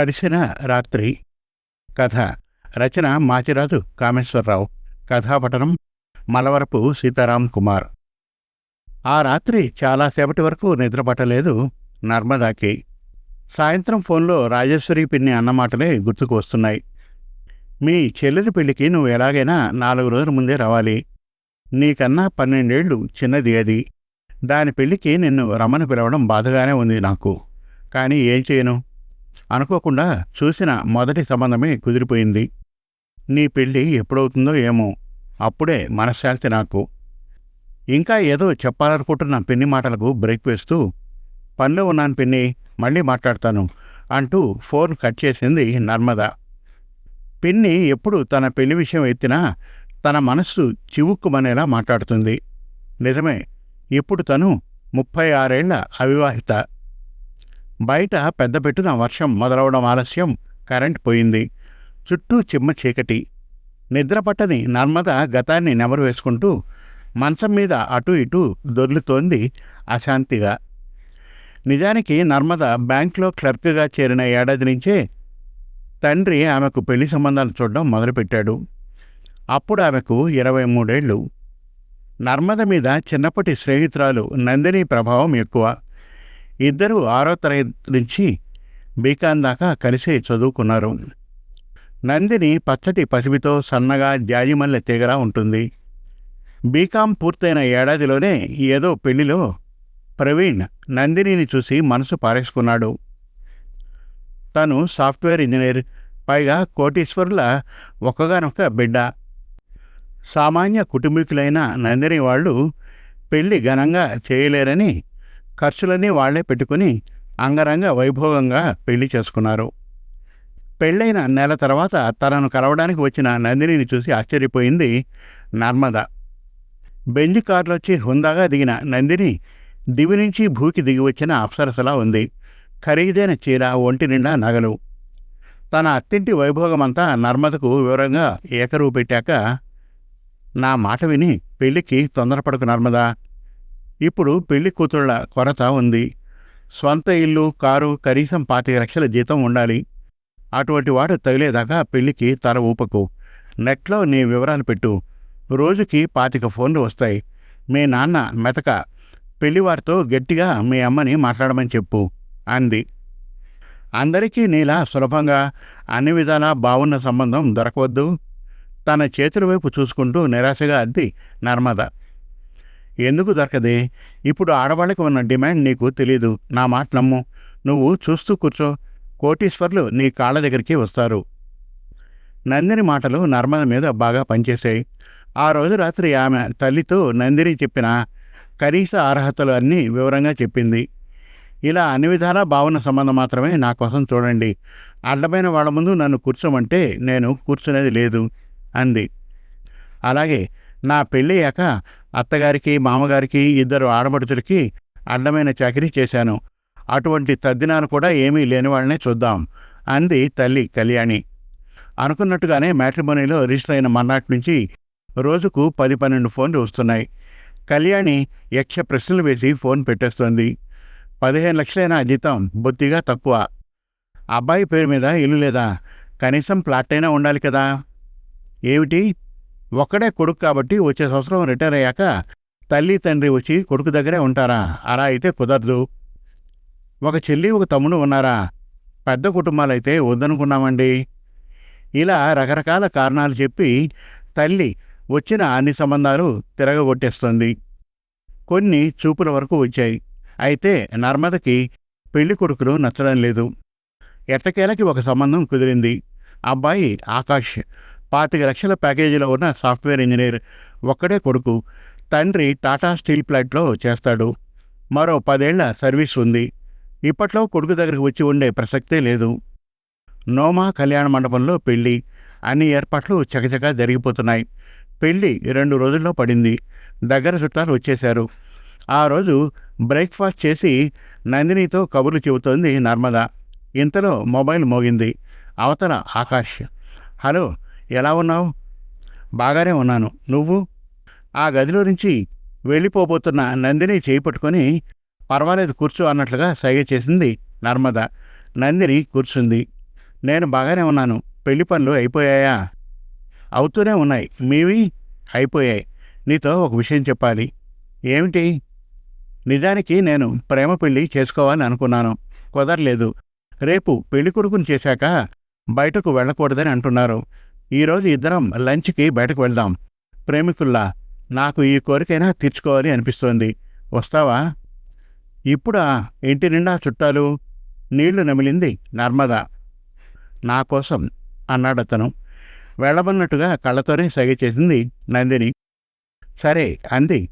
తడిసిన రాత్రి. కథ. రచన మాచిరాజు కామేశ్వరరావు. కథాపఠనం మలవరపు సీతారాం కుమార్. ఆ రాత్రి చాలాసేపటి వరకు నిద్రపట్టలేదు నర్మదాకి. సాయంత్రం ఫోన్లో రాజేశ్వరి పిన్ని అన్నమాటలే గుర్తుకు వస్తున్నాయి. మీ చెల్లెలి పెళ్ళికి నువ్వు ఎలాగైనా నాలుగు రోజుల ముందే రావాలి. నీకన్నా పన్నెండేళ్ళు చిన్నది అది. దాని పెళ్ళికి నిన్ను రమ్మని పిలవడం బాధగానే ఉంది నాకు. కానీ ఏం చేయను? అనుకోకుండా చూసిన మొదటి సంబంధమే కుదిరిపోయింది. నీ పెళ్ళి ఎప్పుడవుతుందో ఏమో అప్పుడే మనశ్శాంతి నాకు. ఇంకా ఏదో చెప్పాలనుకుంటున్న పిన్ని మాటలకు బ్రేక్ వేస్తూ పనిలో ఉన్నాను పిన్ని మళ్ళీ మాట్లాడతాను అంటూ ఫోన్ కట్ చేసింది నర్మద. పిన్ని ఎప్పుడు తన పెళ్ళి విషయం ఎత్తినా తన మనస్సు చివుక్కుమనేలా మాట్లాడుతుంది. నిజమే ఇప్పుడు తను ముప్పై ఆరేళ్ళ అవివాహిత. బయట పెద్ద పెట్టున వర్షం మొదలవడం ఆలస్యం కరెంట్ పోయింది. చుట్టూ చిమ్మ చీకటి. నిద్రపట్టని నర్మద గతాన్ని నెమరు వేసుకుంటూ మంచం మీద అటు ఇటు దొర్లుతోంది అశాంతిగా. నిజానికి నర్మద బ్యాంక్లో క్లర్క్గా చేరిన ఏడాది నుంచే తండ్రి ఆమెకు పెళ్ళి సంబంధాలు చూడడం మొదలుపెట్టాడు. అప్పుడు ఆమెకు ఇరవై మూడేళ్ళు నర్మద మీద చిన్నప్పటి స్నేహితురాలు నందిని ప్రభావం ఎక్కువ. ఇద్దరూ ఆరో తరగతి నుంచి బీకాన్ దాకా కలిసి చదువుకున్నారు. నందిని పచ్చటి పసిపితో సన్నగా జాజిమల్లె తీగలా ఉంటుంది. బీకాం పూర్తయిన ఏడాదిలోనే ఏదో పెళ్ళిలో ప్రవీణ్ నందినిని చూసి మనసు పారేసుకున్నాడు. తను సాఫ్ట్వేర్ ఇంజనీర్ పైగా కోటీశ్వరుల ఒక్కగానొక్క బిడ్డ. సామాన్య కుటుంబీకులైన నందిని వాళ్ళు పెళ్ళి ఘనంగా చేయలేరని ఖర్చులన్నీ వాళ్ళే పెట్టుకుని అంగరంగ వైభోగంగా పెళ్ళి చేసుకున్నారు. పెళ్ళైన నెల తర్వాత తనను కలవడానికి వచ్చిన నందినిని చూసి ఆశ్చర్యపోయింది నర్మద. బెంజ్ కారులొచ్చి హుందాగా దిగిన నందిని దివి నుంచి భూకి దిగి వచ్చిన అప్సరసలా ఉంది. ఖరీదైన చీర ఒంటి నిండా నగలు. తన అత్తింటి వైభోగమంతా నర్మదకు వివరంగా ఏకరువు పెట్టాక నా మాట విని పెళ్ళికి తొందరపడకు నర్మదా. ఇప్పుడు పెళ్ళి కూతుళ్ళ కొరత ఉంది. స్వంత ఇల్లు కారు కనీసం పాతిక లక్షల జీతం ఉండాలి. అటువంటి వాడు తగిలేదాకా పెళ్ళికి తల ఊపకు. నెట్లో నీ వివరాలు పెట్టు. రోజుకి పాతిక ఫోన్లు వస్తాయి. మీ నాన్న మెతక. పెళ్ళివారితో గట్టిగా మీ అమ్మని మాట్లాడమని చెప్పు అంది. అందరికీ నీలా సులభంగా అన్ని విధాలా బాగున్న సంబంధం దొరకవద్దు. తన చేతుల వైపు చూసుకుంటూ నిరాశగా అద్ది నర్మద. ఎందుకు దొరకదే? ఇప్పుడు ఆడవాళ్ళకి ఉన్న డిమాండ్ నీకు తెలీదు. నా మాట నమ్ము. నువ్వు చూస్తూ కూర్చో. కోటీశ్వర్లు నీ కాళ్ళ దగ్గరికి వస్తారు. నందిని మాటలు నర్మద మీద బాగా పనిచేశాయి. ఆ రోజు రాత్రి ఆమె తల్లితో నందిని చెప్పిన కనీస అర్హతలు అన్నీ వివరంగా చెప్పింది. ఇలా అన్ని విధాలా భావన సంబంధం మాత్రమే నా కోసం చూడండి. అడ్డమైన వాళ్ళ ముందు నన్ను కూర్చోమంటే నేను కూర్చునేది లేదు అంది. అలాగే నా పెళ్ళయ్యాక అత్తగారికి మామగారికి ఇద్దరు ఆడబడుతులకి అడ్డమైన చాకరీ చేశాను. అటువంటి తద్దినాలు కూడా ఏమీ లేని వాళ్ళనే చూద్దాం అంది తల్లి కళ్యాణి. అనుకున్నట్టుగానే మ్యాట్రిమోనీలో రిజిస్టర్ అయిన మర్నాటి నుంచి రోజుకు పది పన్నెండు ఫోన్లు వస్తున్నాయి. కళ్యాణి యక్ష ప్రశ్నలు వేసి ఫోన్ పెట్టేస్తోంది. పదిహేను లక్షలైన జీతం బొత్తిగా తక్కువ. అబ్బాయి పేరు మీద ఇల్లు లేదా? కనీసం ప్లాట్ అయినా ఉండాలి కదా. ఏమిటి? ఒక్కడే కొడుకు కాబట్టి వచ్చే సంవత్సరం రిటైర్ అయ్యాక తల్లి తండ్రి వచ్చి కొడుకు దగ్గరే ఉంటారా? అలా అయితే కుదరదు. ఒక చెల్లి ఒక తమ్ముడు ఉన్నారా? పెద్ద కుటుంబాలైతే వద్దనుకున్నామండి. ఇలా రకరకాల కారణాలు చెప్పి తల్లి వచ్చిన అన్ని సంబంధాలు తిరగగొట్టేస్తుంది. కొన్ని చూపుల వరకు వచ్చాయి. అయితే నర్మదకి పెళ్ళి కొడుకులు నచ్చడం లేదు. ఎట్టకేలకి ఒక సంబంధం కుదిరింది. అబ్బాయి ఆకాష్ పాతిక లక్షల ప్యాకేజీలో ఉన్న సాఫ్ట్వేర్ ఇంజనీర్ ఒక్కడే కొడుకు. తండ్రి టాటా స్టీల్ ప్లాంట్లో చేస్తాడు. మరో పదేళ్ళ సర్వీస్ ఉంది. ఇప్పట్లో కొడుకు దగ్గరికి వచ్చి ఉండే ప్రసక్తే లేదు. నోమా కళ్యాణ మండపంలో పెళ్ళి అన్ని ఏర్పాట్లు చకచకా జరిగిపోతున్నాయి. పెళ్ళి రెండు రోజుల్లో పడింది. దగ్గర చుట్టాలు వచ్చేశారు. ఆ రోజు బ్రేక్ఫాస్ట్ చేసి నందినితో కబుర్లు చెబుతోంది నర్మద. ఇంతలో మొబైల్ మోగింది. అవతల ఆకాష్. హలో ఎలా ఉన్నావు? బాగానే ఉన్నాను. నువ్వు? ఆ గదిలో నుంచి వెళ్ళిపోబోతున్న నందిని చేయి పట్టుకొని పర్వాలేదు కూర్చో అన్నట్లుగా సైగ చేసింది నర్మద. నందిని కూర్చుంది. నేను బాగానే ఉన్నాను. పెళ్ళి పనులు అయిపోయాయా? అవుతూనే ఉన్నాయి. మీవి? అయిపోయాయి. నీతో ఒక విషయం చెప్పాలి. ఏమిటి? నిజానికి నేను ప్రేమ పెళ్ళి చేసుకోవాలని అనుకున్నాను. కుదరలేదు. రేపు పెళ్ళి కొడుకుని చేశాక బయటకు వెళ్ళకూడదని అంటున్నారు. ఈరోజు ఇద్దరం లంచ్కి బయటకు వెళ్దాం. ప్రేమికుల్లా నాకు ఈ కోరికైనా తీర్చుకోవాలి అనిపిస్తోంది. వస్తావా? ఇప్పుడా? ఇంటి నిండా చుట్టాలు? నీళ్ళు నమిలింది నర్మద. నా కోసం అన్నాడతను. వెళ్ళమన్నట్టుగా కళ్ళతోనే సగ చేసింది నందిని. సరే అంది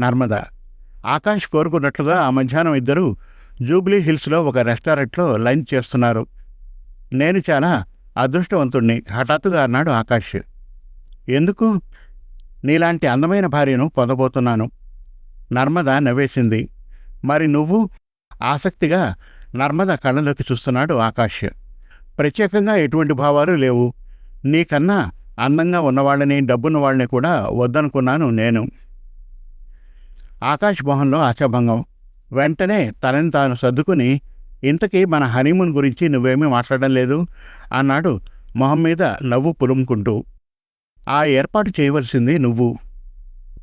నర్మద. ఆకాష్ కోరుకున్నట్లుగా ఆ మధ్యాహ్నం ఇద్దరూ జూబ్లీ హిల్స్లో ఒక రెస్టారెంట్లో లంచ్ చేస్తున్నారు. నేను చాలా అదృష్టవంతుణ్ణి హఠాత్తుగా అన్నాడు ఆకాష్. ఎందుకు? నీలాంటి అందమైన భార్యను పొందబోతున్నాను. నర్మద నవ్వేసింది. మరి నువ్వు? ఆసక్తిగా నర్మద కళ్ళలోకి చూస్తున్నాడు ఆకాష్. ప్రత్యేకంగా ఎటువంటి భావాలు లేవు. నీకన్నా అందంగా ఉన్నవాళ్ళని డబ్బున్న వాళ్ళని కూడా వద్దనుకున్నాను నేను. ఆకాష్ మొహంలో ఆశాభంగం. వెంటనే తనని తాను సర్దుకుని ఇంతకీ మన హనీమూన్ గురించి నువ్వేమీ మాట్లాడడం లేదు? అన్నాడు మొహం మీద నవ్వు పులుముకుంటూ. ఆ ఏర్పాటు చేయవలసింది నువ్వు.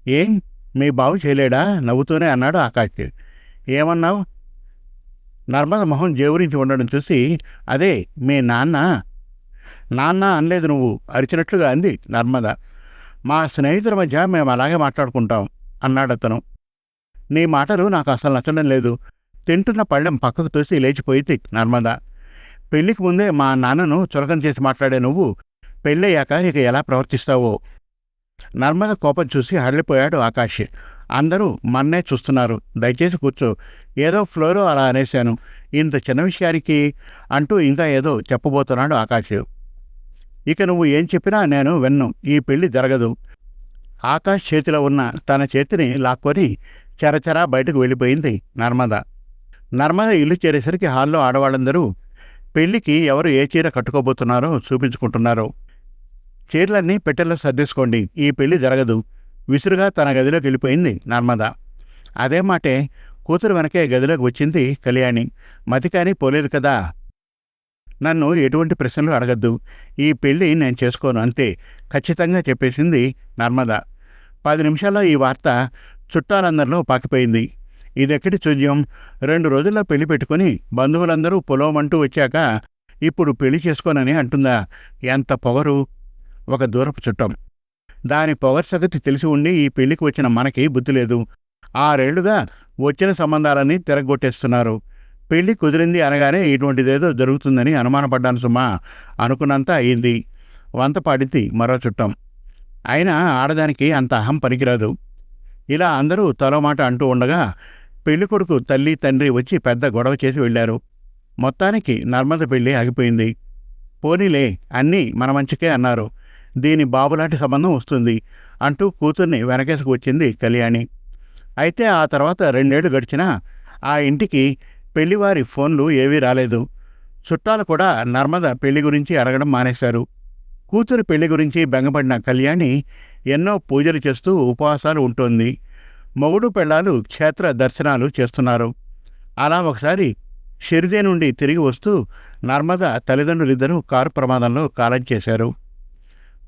ఏం? మీ బావు చేయలేడా? నవ్వుతూనే అన్నాడు ఆకాష్. ఏమన్నావు? నర్మద మొహం జేవురించి ఉండడం చూసి అదే మీ నాన్న? నాన్న అనలేదు నువ్వు అరిచినట్లుగా అంది నర్మద. మా స్నేహితుల మధ్య మేము అలాగే మాట్లాడుకుంటాం అన్నాడతను. నీ మాటలు నాకు అసలు నచ్చడం లేదు. తింటున్న పళ్ళెం పక్కకు తోసి లేచిపోయింది నర్మద. పెళ్ళికి ముందే మా నాన్నను చులకం చేసి మాట్లాడే నువ్వు పెళ్ళయ్యాక ఇక ఎలా ప్రవర్తిస్తావో. నర్మద కోపం చూసి హడలిపోయాడు ఆకాష్. అందరూ మన్నే చూస్తున్నారు. దయచేసి కూర్చో. ఏదో ఫ్లోరో అలా అనేశాను. ఇంత చిన్న విషయానికి అంటూ ఇంకా ఏదో చెప్పబోతున్నాడు ఆకాష్. ఇక నువ్వు ఏం చెప్పినా నేను విన్ను. ఈ పెళ్ళి జరగదు. ఆకాష్ చేతిలో ఉన్న తన చేతిని లాక్కొని చెరచెరా బయటకు వెళ్ళిపోయింది నర్మదా. నర్మద ఇల్లు చేరేసరికి హాల్లో ఆడవాళ్ళందరూ పెళ్ళికి ఎవరు ఏ చీర కట్టుకోబోతున్నారో చూపించుకుంటున్నారు. చీరలన్నీ పెట్టెల్లో సర్దేసుకోండి ఈ పెళ్ళి జరగదు. విసురుగా తన గదిలోకి వెళ్ళిపోయింది నర్మద. అదే మాటే కూతురు వెనకే గదిలోకి వచ్చింది కళ్యాణి. మతికాని పోలేదు కదా. నన్ను ఎటువంటి ప్రశ్నలు అడగద్దు. ఈ పెళ్ళి నేను చేసుకోను అంతే. ఖచ్చితంగా చెప్పేసింది నర్మద. పది నిమిషాల్లో ఈ వార్త చుట్టాలందరిలో పాకిపోయింది. ఇదెక్కడి చూద్యం రెండు రోజుల్లో పెళ్ళి పెట్టుకుని బంధువులందరూ పొలవమంటూ వచ్చాక ఇప్పుడు పెళ్ళి చేసుకోనని అంటుందా? ఎంత పొగరు? ఒక దూరపు చుట్టం. దాని పొగరు సగతి తెలిసి ఉండి ఈ పెళ్ళికి వచ్చిన మనకి బుద్ధి లేదు. ఆరేళ్ళుగా వచ్చిన సంబంధాలన్నీ తిరగొట్టేస్తున్నారు పెళ్ళి కుదిరింది అనగానే ఇటువంటిదేదో జరుగుతుందని అనుమానపడ్డాను సుమా. అనుకున్నంత అయింది. వంతపాడింది మరో చుట్టం. అయినా ఆడదానికి అంత అహం పనికిరాదు. ఇలా అందరూ తలో మాట అంటూ ఉండగా పెళ్ళికొడుకు తల్లి తండ్రి వచ్చి పెద్ద గొడవ చేసి వెళ్ళారు. మొత్తానికి నర్మద పెళ్ళి ఆగిపోయింది. పోనీలే అన్నీ మన మంచికే అన్నారు. దీని బాబులాంటి సంబంధం వస్తుంది అంటూ కూతుర్ని వెనకేసుకు వచ్చింది కళ్యాణి. అయితే ఆ తర్వాత రెండేళ్ళు గడిచినా ఆ ఇంటికి పెళ్ళివారి ఫోన్లు ఏవీ రాలేదు. చుట్టాలు కూడా నర్మద పెళ్ళి గురించి అడగడం మానేశారు. కూతురు పెళ్ళి గురించి బెంగపడిన కళ్యాణి ఎన్నో పూజలు చేస్తూ ఉపవాసాలు ఉంటోంది. మొగుడు పెళ్ళాలు క్షేత్ర దర్శనాలు చేస్తున్నారు. అలా ఒకసారి షిరిదే నుండి తిరిగి వస్తూ నర్మద తల్లిదండ్రులిద్దరూ కారు ప్రమాదంలో కాలం చేశారు.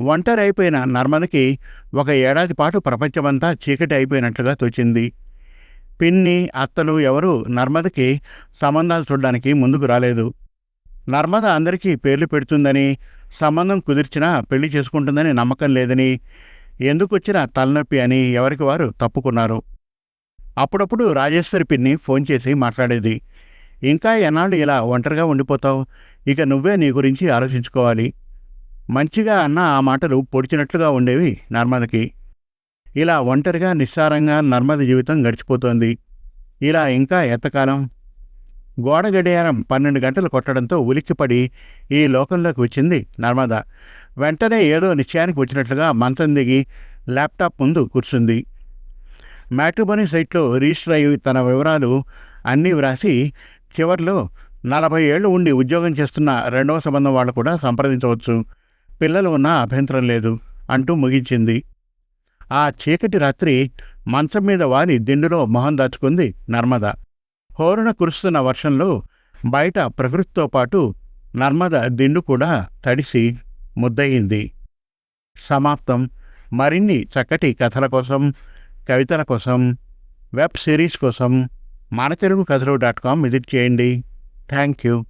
ఒంటరి అయిపోయిన నర్మదకి ఒక ఏడాది పాటు ప్రపంచమంతా చీకటి అయిపోయినట్లుగా తోచింది. పిన్ని అత్తలు ఎవరూ నర్మదకి సంబంధాలు చూడడానికి ముందుకు రాలేదు. నర్మద అందరికీ పేర్లు పెడుతుందని సంబంధం కుదిర్చినా పెళ్ళి చేసుకుంటుందని నమ్మకం లేదని ఎందుకొచ్చిన తలనొప్పి అని ఎవరికి వారు తప్పుకున్నారు. అప్పుడప్పుడు రాజేశ్వరి పిన్ని ఫోన్ చేసి మాట్లాడేది ఇంకా ఎన్నాళ్ళు ఇలా ఒంటరిగా ఉండిపోతావు? ఇక నువ్వే నీ గురించి ఆలోచించుకోవాలి. మంచిగా అన్న ఆ మాటలు పొడిచినట్లుగా ఉండేవి నర్మదకి. ఇలా ఒంటరిగా నిస్సారంగా నర్మద జీవితం గడిచిపోతోంది. ఇలా ఇంకా ఎంతకాలం? గోడ గడియారం పన్నెండు గంటలు కొట్టడంతో ఉలిక్కిపడి ఈ లోకంలోకి వచ్చింది నర్మద. వెంటనే ఏదో నిశ్చయానికి వచ్చినట్లుగా మంచం దిగి ల్యాప్టాప్ ముందు కూర్చుంది. మ్యాట్రిమోనీ సైట్లో రిజిస్టర్ అయ్యి తన వివరాలు అన్నీ వ్రాసి చివర్లో నలభై ఏళ్ళు ఉండి ఉద్యోగం చేస్తున్న రెండవ సంబంధం వాళ్ళు కూడా సంప్రదించవచ్చు. పిల్లలు ఉన్నా అభ్యంతరం లేదు అంటూ ముగించింది. ఆ చీకటి రాత్రి మంచం మీద వారి దిండులో మొహం దాచుకుంది నర్మద. హోరణ కురుస్తున్న వర్షంలో బయట ప్రకృతితో పాటు నర్మద దిండు కూడా తడిసి ముద్దయింది. సమాప్తం. మరిన్ని చక్కటి కథల కోసం కవితల కోసం వెబ్ సిరీస్ కోసం మన తెలుగు కథలు డాట్ కామ్ విజిట్ చేయండి. Thank you.